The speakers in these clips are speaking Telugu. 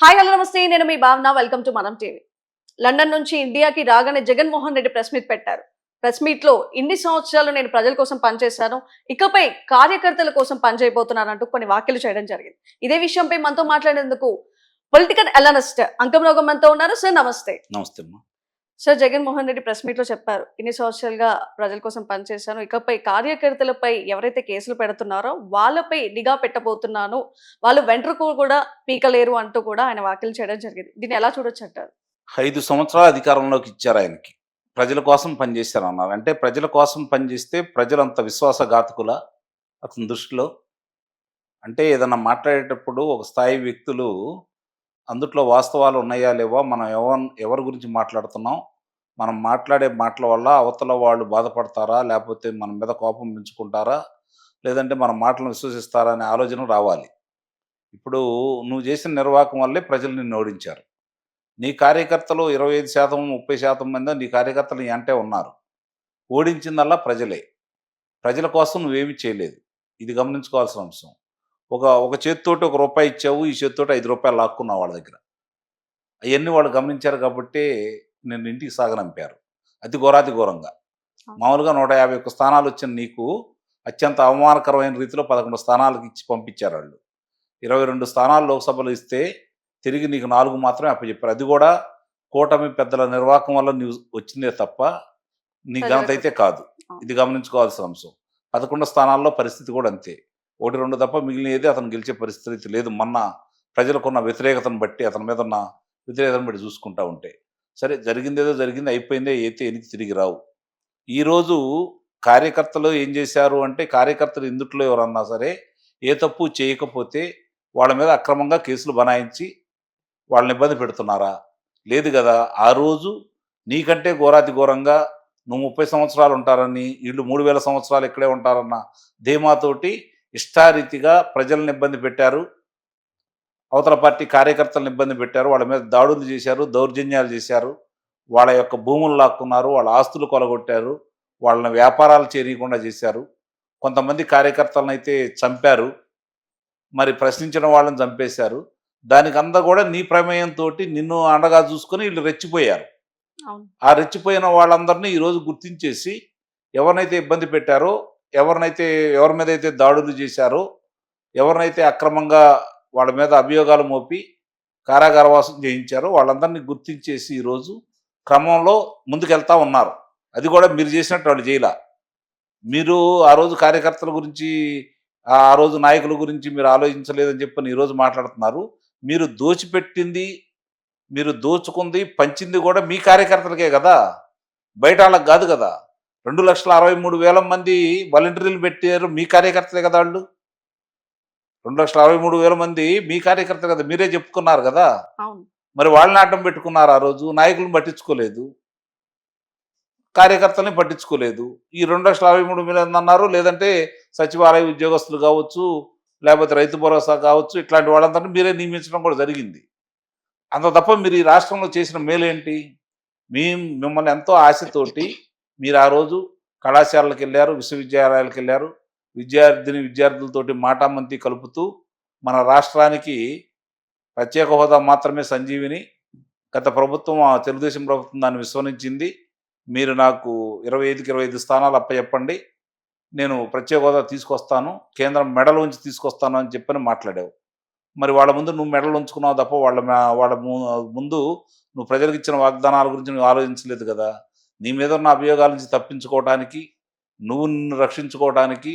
హాయ్ హలో నమస్తే. నేను మీ భావన. వెల్కమ్ టు మనం టీవీ లండన్ నుంచి ఇండియాకి రాగానే జగన్మోహన్ రెడ్డి ప్రెస్ మీట్ పెట్టారు. ప్రెస్ మీట్లో ఇన్ని సంవత్సరాలు నేను ప్రజల కోసం పనిచేశాను. ఇకపై కార్యకర్తల కోసం పనిచేయబోతున్నానంటూ కొన్ని వ్యాఖ్యలు చేయడం జరిగింది. ఇదే విషయంపై మనతో మాట్లాడేందుకు పొలిటికల్ అనలిస్ట్ అంకమరోగం మనతో ఉన్నారు. సార్ నమస్తే. నమస్తే so sir Jaganmohan Reddy press మీట్లో చెప్పారు ఇన్ని సంవత్సరాలుగా ప్రజల కోసం పనిచేశాను ఇకపై కార్యకర్తలపై ఎవరైతే కేసులు పెడుతున్నారో వాళ్ళపై నిఘా పెట్టబోతున్నాను. వాళ్ళు వెంట్రుకు కూడా పీకలేరు అంటూ కూడా ఆయన వ్యాఖ్యలు చేయడం జరిగింది. దీన్ని ఎలా చూడొచ్చు అంటారు? ఐదు సంవత్సరాలు అధికారంలోకి ఇచ్చారు ఆయనకి. ప్రజల కోసం పనిచేశారు అన్నారు. అంటే ప్రజల కోసం పనిచేస్తే ప్రజలంత విశ్వాసఘాతకుల అతని దృష్టిలో. అంటే ఏదన్నా మాట్లాడేటప్పుడు ఒక స్థాయి వ్యక్తులు అందుట్లో వాస్తవాలు ఉన్నాయా లేవా? మనం ఎవరి ఎవరి గురించి మాట్లాడుతున్నాం? మనం మాట్లాడే మాటల వల్ల అవతల వాళ్ళు బాధపడతారా? లేకపోతే మన మీద కోపం పెంచుకుంటారా? లేదంటే మన మాటలను విశ్వసిస్తారా అనే ఆలోచన రావాలి. ఇప్పుడు నువ్వు చేసిన నిర్వాహకం వల్లే ప్రజలు నిన్ను ఓడించారు. నీ కార్యకర్తలు ఇరవై ఐదు శాతం ముప్పై శాతం మంది నీ కార్యకర్తలు నీ అంటే ఉన్నారు. ఓడించిందల్లా ప్రజలే. ప్రజల కోసం నువ్వేమి చేయలేదు. ఇది గమనించుకోవాల్సిన అంశం. ఒక ఒక చేతితోటి ఒక రూపాయి ఇచ్చావు ఈ చేతితోటి ఐదు రూపాయలు లాక్కున్నావు వాళ్ళ దగ్గర. అవన్నీ వాళ్ళు గమనించారు కాబట్టి నేను ఇంటికి సాగనంపారు. అతి ఘోరాతి ఘోరంగా. మామూలుగా నూట యాభై ఒక్క స్థానాలు వచ్చిన నీకు అత్యంత అవమానకరమైన రీతిలో పదకొండు స్థానాలకు ఇచ్చి పంపించారు వాళ్ళు. ఇరవై రెండు స్థానాలు లోక్సభలో ఇస్తే తిరిగి నీకు నాలుగు మాత్రమే అప్పచెప్పారు. అది కూడా కూటమి పెద్దల నిర్వాహకం వల్ల నీవు వచ్చిందే తప్ప నీ ఘనత అయితే కాదు. ఇది గమనించుకోవాల్సిన అంశం. పదకొండు స్థానాల్లో పరిస్థితి కూడా అంతే. ఒకటి రెండు తప్ప మిగిలినది అతను గెలిచే పరిస్థితి లేదు. మొన్న ప్రజలకున్న వ్యతిరేకతను బట్టి అతని మీద ఉన్న వ్యతిరేకతను బట్టి చూసుకుంటా ఉంటే. సరే జరిగిందేదో జరిగింది అయిపోయిందే అయితే ఎనికి తిరిగి రావు. ఈరోజు కార్యకర్తలు ఏం చేశారు అంటే కార్యకర్తలు ఇందుట్లో ఎవరన్నా సరే ఏ తప్పు చేయకపోతే వాళ్ళ మీద అక్రమంగా కేసులు బనాయించి వాళ్ళని ఇబ్బంది పెడుతున్నారా? లేదు కదా. ఆ రోజు నీకంటే ఘోరాతి ఘోరంగా నువ్వు ముప్పై సంవత్సరాలు ఉంటారని వీళ్ళు మూడు వేల సంవత్సరాలు ఇక్కడే ఉంటారన్న ధీమాతోటి ఇష్టారీతిగా ప్రజలను ఇబ్బంది పెట్టారు. అవతల పార్టీ కార్యకర్తలను ఇబ్బంది పెట్టారు. వాళ్ళ మీద దాడులు చేశారు దౌర్జన్యాలు చేశారు. వాళ్ళ యొక్క భూములు లాక్కున్నారు వాళ్ళ ఆస్తులు కొలగొట్టారు వాళ్ళని వ్యాపారాలు చేయకుండా చేశారు. కొంతమంది కార్యకర్తలను అయితే చంపారు. మరి ప్రశ్నించిన వాళ్ళని చంపేశారు. దానికి అంతా కూడా నీ ప్రమేయంతో నిన్ను అండగా చూసుకొని వీళ్ళు రెచ్చిపోయారు. ఆ రెచ్చిపోయిన వాళ్ళందరినీ ఈరోజు గుర్తించేసి ఎవరినైతే ఇబ్బంది పెట్టారో ఎవరినైతే ఎవరి మీద అయితే దాడులు చేశారో ఎవరినైతే అక్రమంగా వాళ్ళ మీద అభియోగాలు మోపి కారాగారవాసం చేయించారో వాళ్ళందరినీ గుర్తించేసి ఈరోజు క్రమంలో ముందుకెళ్తా ఉన్నారు. అది కూడా మీరు చేసినట్టు వాళ్ళు చేయాల. మీరు ఆ రోజు కార్యకర్తల గురించి ఆ ఆ రోజు నాయకుల గురించి మీరు ఆలోచించలేదని చెప్పని ఈరోజు మాట్లాడుతున్నారు. మీరు దోచిపెట్టింది మీరు దోచుకుంది పంచింది కూడా మీ కార్యకర్తలకే కదా? బయట వాళ్ళకి కాదు కదా? రెండు లక్షల అరవై మూడు వేల మంది వాలంటీర్లు పెట్టారు. మీ కార్యకర్తలే కదా వాళ్ళు? రెండు లక్షల అరవై మూడు వేల మంది మీ కార్యకర్తలు కదా? మీరే చెప్పుకున్నారు కదా? మరి వాళ్ళని అడ్డం పెట్టుకున్నారు ఆ రోజు? నాయకులను పట్టించుకోలేదు. కార్యకర్తల్ని పట్టించుకోలేదు. ఈ రెండు లక్షల అరవై మూడు వేలు అన్నారు. లేదంటే సచివాలయ ఉద్యోగస్తులు కావచ్చు లేకపోతే రైతు భరోసా కావచ్చు ఇట్లాంటి వాళ్ళందరినీ మీరే నియమించడం కూడా జరిగింది. అంత తప్ప మీరు ఈ రాష్ట్రంలో చేసిన మేలేంటి? మీ మిమ్మల్ని ఎంతో ఆశతోటి మీరు ఆ రోజు కళాశాలలకు వెళ్ళారు విశ్వవిద్యాలయాలకు వెళ్ళారు విద్యార్థిని విద్యార్థులతోటి మాటామంతి కలుపుతూ మన రాష్ట్రానికి ప్రత్యేక హోదా మాత్రమే సంజీవిని గత ప్రభుత్వం ఆ తెలుగుదేశం ప్రభుత్వం దాన్ని విస్మరించింది. మీరు నాకు ఇరవై ఐదుకి ఇరవై ఐదు స్థానాలు అప్పచెప్పండి. నేను ప్రత్యేక హోదా తీసుకొస్తాను కేంద్రం మెడల్ ఉంచి తీసుకొస్తాను అని చెప్పని మాట్లాడావు. మరి వాళ్ళ ముందు నువ్వు మెడల్ ఉంచుకున్నావు తప్ప వాళ్ళ వాళ్ళ ము- ముందు నువ్వు ప్రజలకు ఇచ్చిన వాగ్దానాల గురించి నువ్వు ఆలోచించలేదు కదా? నీ మీద ఉన్న అభియోగాల నుంచి తప్పించుకోవడానికి నువ్వు నిన్ను రక్షించుకోవడానికి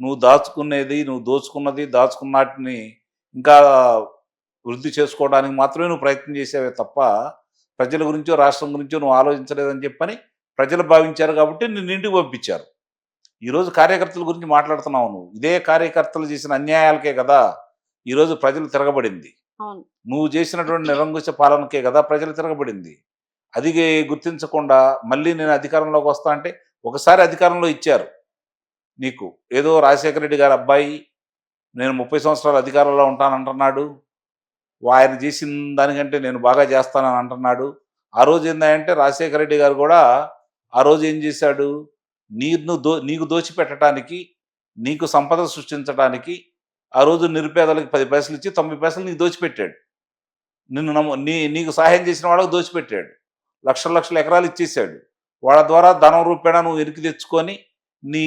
నువ్వు దాచుకునేది నువ్వు దోచుకున్నది దాచుకున్నటిని ఇంకా వృద్ధి చేసుకోవడానికి మాత్రమే నువ్వు ప్రయత్నం చేసావే తప్ప ప్రజల గురించో రాష్ట్రం గురించో నువ్వు ఆలోచించలేదని చెప్పని ప్రజలు భావించారు కాబట్టి నిన్ను ఇంటికి పంపించారు. ఈరోజు కార్యకర్తల గురించి మాట్లాడుతున్నావు నువ్వు. ఇదే కార్యకర్తలు చేసిన అన్యాయాలకే కదా ఈరోజు ప్రజలు తిరగబడింది. నువ్వు చేసినటువంటి నిరంకుశ పాలనకే కదా ప్రజలు తిరగబడింది. అది గుర్తించకుండా మళ్ళీ నేను అధికారంలోకి వస్తా అంటే ఒకసారి అధికారంలో ఇచ్చారు నీకు. ఏదో రాజశేఖర రెడ్డి గారి అబ్బాయి నేను ముప్పై సంవత్సరాలు అధికారంలో ఉంటానంటున్నాడు ఆయన చేసిన దానికంటే నేను బాగా చేస్తానని అంటున్నాడు. ఆ రోజు ఏందంటే రాజశేఖర రెడ్డి గారు కూడా ఆ రోజు ఏం చేశాడు? నీను దో నీకు దోచిపెట్టడానికి నీకు సంపద సృష్టించడానికి ఆ రోజు నిరుపేదలకు పది పైసలు ఇచ్చి తొంభై పైసలు నీకు దోచిపెట్టాడు. నిన్ను నమ్ము నీ నీకు సహాయం చేసిన వాళ్ళకు దోచిపెట్టాడు. లక్షల లక్షల ఎకరాలు ఇచ్చేసాడు వాళ్ళ ద్వారా ధనం రూపేణా నువ్వు ఇరికి తెచ్చుకొని నీ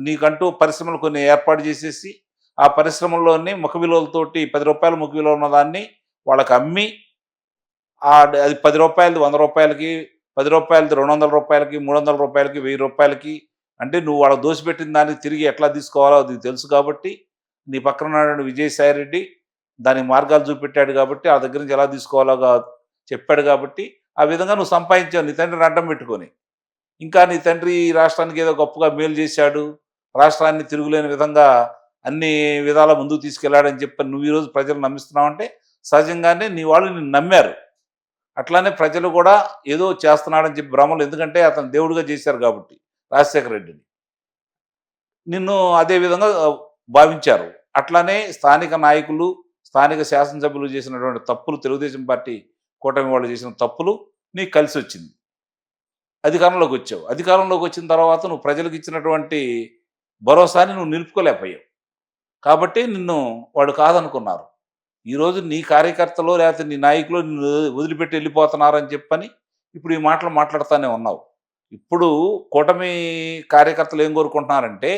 నీకంటూ పరిశ్రమలు కొన్ని ఏర్పాటు చేసేసి ఆ పరిశ్రమల్లోని ముఖ విలువలతోటి పది రూపాయల ముఖ విలువ ఉన్న దాన్ని వాళ్ళకి అమ్మి ఆ అది పది రూపాయలది వంద రూపాయలకి పది రూపాయలది రెండు వందల రూపాయలకి మూడు వందల రూపాయలకి వెయ్యి రూపాయలకి అంటే నువ్వు వాళ్ళకి దోసిపెట్టిన దాన్ని తిరిగి ఎట్లా తీసుకోవాలో అది తెలుసు కాబట్టి నీ పక్కన విజయసాయి రెడ్డి దానికి మార్గాలు చూపెట్టాడు కాబట్టి ఆ దగ్గర నుంచి ఎలా తీసుకోవాలో చెప్పాడు కాబట్టి ఆ విధంగా నువ్వు సంపాదించావు నీ తండ్రిని అడ్డం పెట్టుకొని. ఇంకా నీ తండ్రి ఈ రాష్ట్రానికి ఏదో గొప్పగా మేలు చేశాడు రాష్ట్రాన్ని తిరుగులేని విధంగా అన్ని విధాల ముందుకు తీసుకెళ్ళాడని చెప్పి నువ్వు ఈరోజు ప్రజలు నమ్మిస్తున్నావు అంటే సహజంగానే నీ వాళ్ళు నిన్ను నమ్మారు. అట్లానే ప్రజలు కూడా ఏదో చేస్తున్నాడని చెప్పి భ్రమలు ఎందుకంటే అతను దేవుడిగా చేశారు కాబట్టి రాజశేఖర రెడ్డిని. నిన్ను అదే విధంగా భావించారు. అట్లానే స్థానిక నాయకులు స్థానిక శాసనసభ్యులు చేసినటువంటి తప్పులు తెలుగుదేశం పార్టీ కూటమి వాళ్ళు చేసిన తప్పులు నీకు కలిసి వచ్చింది. అధికారంలోకి వచ్చావు. అధికారంలోకి వచ్చిన తర్వాత నువ్వు ప్రజలకు ఇచ్చినటువంటి భరోసాని నువ్వు నిలుపుకోలేకపోయావు. కాబట్టి నిన్ను వాళ్ళు కాదనుకున్నారు. ఈరోజు నీ కార్యకర్తలు లేకపోతే నీ నాయకులు నిన్ను వదిలిపెట్టి వెళ్ళిపోతున్నారని చెప్పని ఇప్పుడు ఈ మాటలు మాట్లాడుతూనే ఉన్నావు. ఇప్పుడు కూటమి కార్యకర్తలు ఏం కోరుకుంటున్నారంటే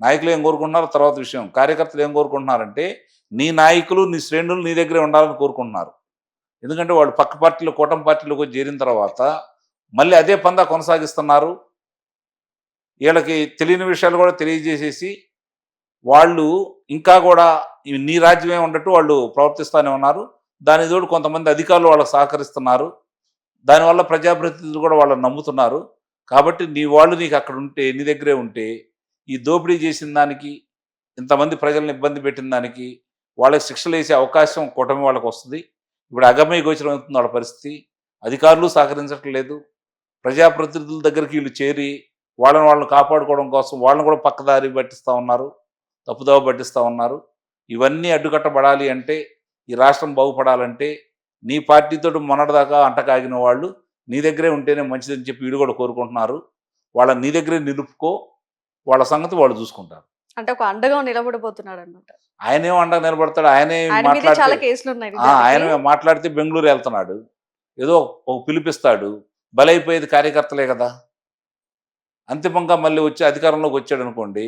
నాయకులు ఏం కోరుకుంటున్నారు? తర్వాత విషయం. కార్యకర్తలు ఏం కోరుకుంటున్నారంటే నీ నాయకులు నీ శ్రేణులు నీ దగ్గరే ఉండాలని కోరుకుంటున్నారు. ఎందుకంటే వాళ్ళు పక్క పార్టీలో కూటమి పార్టీలోకి చేరిన తర్వాత మళ్ళీ అదే పందా కొనసాగిస్తున్నారు. వీళ్ళకి తెలియని విషయాలు కూడా తెలియజేసేసి వాళ్ళు ఇంకా కూడా నీ రాజ్యమే ఉన్నట్టు వాళ్ళు ప్రవర్తిస్తూనే ఉన్నారు. దాని తోడు కొంతమంది అధికారులు వాళ్ళకి సహకరిస్తున్నారు. దానివల్ల ప్రజాప్రతినిధులు కూడా వాళ్ళని నమ్ముతున్నారు. కాబట్టి నీ వాళ్ళు నీకు అక్కడ ఉంటే నీ దగ్గరే ఉంటే ఈ దోపిడీ చేసిన దానికి ఇంతమంది ప్రజలను ఇబ్బంది పెట్టిన దానికి వాళ్ళకి శిక్షలు వేసే అవకాశం కూటమి వాళ్ళకి వస్తుంది. ఇప్పుడు అగమ్య గోచరం అవుతుంది వాళ్ళ పరిస్థితి? అధికారులు సహకరించట్లేదు. ప్రజాప్రతినిధుల దగ్గరికి వీళ్ళు చేరి వాళ్ళని వాళ్ళని కాపాడుకోవడం కోసం వాళ్ళని కూడా పక్కదారి పట్టిస్తూ ఉన్నారు. తప్పుదోవ పట్టిస్తూ ఉన్నారు. ఇవన్నీ అడ్డుకట్టబడాలి అంటే ఈ రాష్ట్రం బాగుపడాలంటే నీ పార్టీతో మొన్నటిదాకా అంటకాగిన వాళ్ళు నీ దగ్గరే ఉంటేనే మంచిదని చెప్పి వీళ్ళు కూడా కోరుకుంటున్నారు. వాళ్ళ నీ దగ్గరే నిలుపుకో. వాళ్ళ సంగతి వాళ్ళు చూసుకుంటారు. అంటే ఒక అండగా నిలబడబోతున్నాడు అనమాట ఆయనేం అండగా నిలబడతాడు ఆయనే చాలా మాట్లాడితే కేసులు ఉన్నాయి ఆయన మాట్లాడితే బెంగళూరు వెళ్తున్నాడు. ఏదో ఒక పిలిపిస్తాడు బలైపోయేది కార్యకర్తలే కదా. అంతిమంగా మళ్ళీ వచ్చి అధికారంలోకి వచ్చాడు అనుకోండి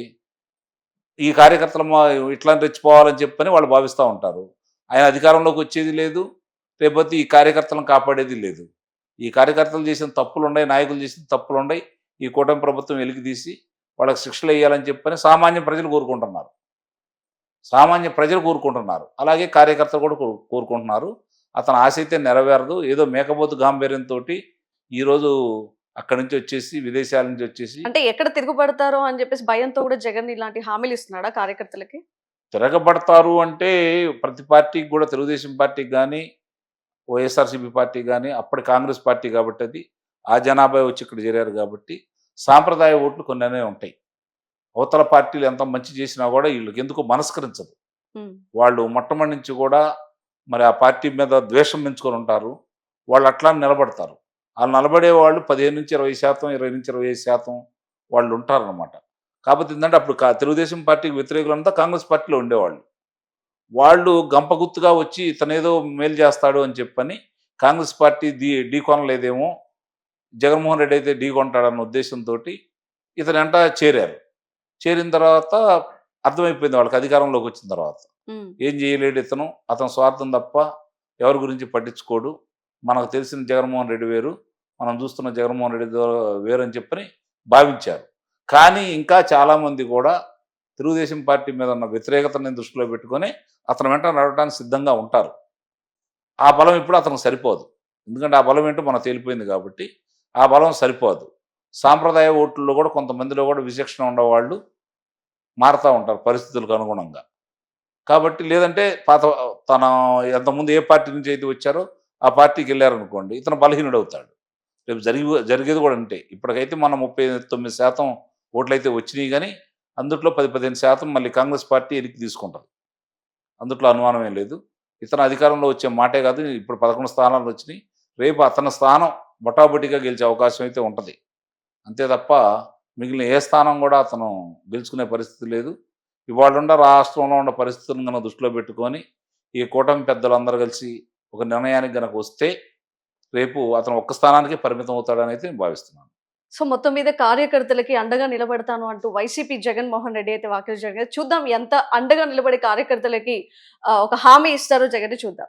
ఈ కార్యకర్తలు ఇట్లా రెచ్చిపోవాలని చెప్పని వాళ్ళు భావిస్తూ ఉంటారు. ఆయన అధికారంలోకి వచ్చేది లేదు రేపొద్దు ఈ కార్యకర్తలను కాపాడేది లేదు. ఈ కార్యకర్తలు చేసిన తప్పులు ఉన్నాయి నాయకులు చేసిన తప్పులు ఉన్నాయి ఈ కూటమి ప్రభుత్వం వెలికి తీసి వాళ్ళకి శిక్షలు వేయాలని చెప్పని సామాన్య ప్రజలు కోరుకుంటున్నారు. సామాన్య ప్రజలు కోరుకుంటున్నారు. అలాగే కార్యకర్తలు కూడా కోరు- కోరుకుంటున్నారు. అతని ఆశ అయితే నెరవేరదు. ఏదో మేకపోతు గాంభీర్యంతో ఈరోజు అక్కడి నుంచి వచ్చేసి విదేశాల నుంచి వచ్చేసి అంటే ఎక్కడ తిరుగుబడతారో అని చెప్పేసి భయంతో కూడా జగన్ ఇలాంటి హామీలు ఇస్తున్నాడా కార్యకర్తలకి? తిరగబడతారు అంటే ప్రతి పార్టీకి కూడా తెలుగుదేశం పార్టీకి కానీ వైఎస్ఆర్సీపీ పార్టీ కానీ అప్పటి కాంగ్రెస్ పార్టీ కాబట్టి అది ఆ జనాభా వచ్చి ఇక్కడ చేరారు కాబట్టి సాంప్రదాయ ఓట్లు కొన్ని ఉంటాయి. అవతల పార్టీలు ఎంత మంచి చేసినా కూడా వీళ్ళకి ఎందుకు మనస్కరించదు. వాళ్ళు మొట్టమొదటి నుంచి కూడా మరి ఆ పార్టీ మీద ద్వేషం పెంచుకొని ఉంటారు. వాళ్ళు అట్లా నిలబడతారు. వాళ్ళు నిలబడే వాళ్ళు పదిహేను నుంచి ఇరవై శాతం ఇరవై నుంచి ఇరవై ఐదు శాతం వాళ్ళు ఉంటారన్నమాట. కాకపోతే ఏంటంటే అప్పుడు తెలుగుదేశం పార్టీకి వ్యతిరేకులంతా కాంగ్రెస్ పార్టీలో ఉండేవాళ్ళు. వాళ్ళు గంపగుత్తుగా వచ్చి ఇతనేదో మేలు చేస్తాడు అని చెప్పని కాంగ్రెస్ పార్టీ ఢీ ఢీ కొనలేదేమో జగన్మోహన్ రెడ్డి అయితే ఢీ కొంటాడన్న ఉద్దేశంతో ఇతని వెంట చేరారు. చేరిన తర్వాత అర్థమైపోయింది వాళ్ళకి అధికారంలోకి వచ్చిన తర్వాత. ఏం చేయలేడు ఇతను అతను స్వార్థం తప్ప ఎవరి గురించి పట్టించుకోడు. మనకు తెలిసిన జగన్మోహన్ రెడ్డి వేరు మనం చూస్తున్న జగన్మోహన్ రెడ్డి వేరు అని చెప్పని భావించారు. కానీ ఇంకా చాలామంది కూడా తెలుగుదేశం పార్టీ మీద ఉన్న వ్యతిరేకతని దృష్టిలో పెట్టుకొని అతని వెంట నడవడానికి సిద్ధంగా ఉంటారు. ఆ బలం ఇప్పుడు అతనికి సరిపోదు. ఎందుకంటే ఆ బలం ఏంటో మనకు తేలిపోయింది కాబట్టి ఆ బలం సరిపోదు. సాంప్రదాయ ఓట్లలో కూడా కొంతమందిలో కూడా విచక్షణ ఉండేవాళ్ళు మారుతూ ఉంటారు పరిస్థితులకు అనుగుణంగా. కాబట్టి లేదంటే పాత తన ఎంతమంది ఏ పార్టీ నుంచి అయితే వచ్చారో ఆ పార్టీకి వెళ్ళారనుకోండి ఇతను బలహీనుడు అవుతాడు రేపు జరిగి జరిగేది కూడా అంటే ఇప్పటికైతే మనం ముప్పై తొమ్మిది శాతం ఓట్లు అయితే వచ్చినాయి కానీ అందుట్లో పది పదిహేను శాతం మళ్ళీ కాంగ్రెస్ పార్టీ ఎనికి తీసుకుంటుంది. అందుట్లో అనుమానమే లేదు. ఇతను అధికారంలో వచ్చే మాటే కాదు ఇప్పుడు పదకొండు స్థానాలు వచ్చినాయి. రేపు అతని స్థానం బొటాబొటిగా గెలిచే అవకాశం అయితే ఉంటుంది. అంతే తప్ప మిగిలిన ఏ స్థానం కూడా అతను గెలుచుకునే పరిస్థితి లేదు. ఇవాళ ఉన్న రాష్ట్రంలో ఉన్న పరిస్థితులను కనుక దృష్టిలో పెట్టుకొని ఈ కూటమి పెద్దలందరూ కలిసి ఒక నిర్ణయానికి గనక వస్తే రేపు అతను ఒక్క స్థానానికి పరిమితం అవుతాడని అయితే నేను భావిస్తున్నాను. సో మొత్తం మీద కార్యకర్తలకి అండగా నిలబడతాను అంటూ వైసీపీ జగన్మోహన్ రెడ్డి అయితే వ్యాఖ్యలు జరిగారు చూద్దాం ఎంత అండగా నిలబడే కార్యకర్తలకి ఒక హామీ ఇస్తారో జగన్ చూద్దాం.